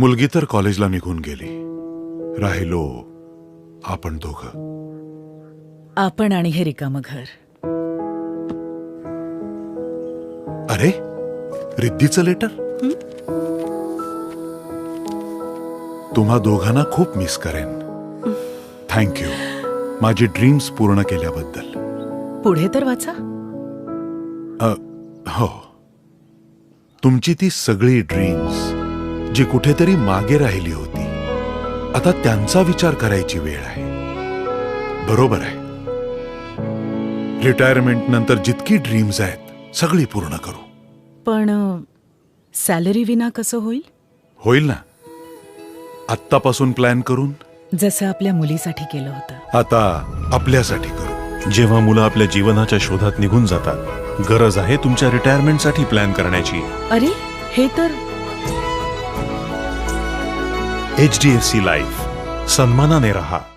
मुलगी तर कॉलेजला निघून गेली. राहिलो आपण दोघं. आपण आणि हे रिकामं घर. अरे रिद्धीचं लेटर? तुम्हा दोघांना खूप मिस करेन. थँक्यू माझी ड्रीम्स पूर्ण केल्याबद्दल. पुढे तर वाचा. अ, हो. तुमची ती सगळी ड्रीम्स जी कुठेतरी मागे राहिली होती. आता त्यांचा विचार करायची वेळ आहे. बरोबर आहे. रिटायरमेंट नंतर जितकी ड्रीम्स आहेत सगळी पूर्ण करू. पण सॅलरी विना कसं होईल? होईल ना. आत्तापासून प्लॅन करून. जसं आपल्या मुलीसाठी केलं होतं. आता आपल्यासाठी करू. जेव्हा मुलं आपल्या जीवनाच्या शोधात निघून जातात गरज आहे तुमच्या रिटायरमेंटसाठी प्लॅन करण्याची. अरे हे तर H D F C life. सन्मानाने रहा.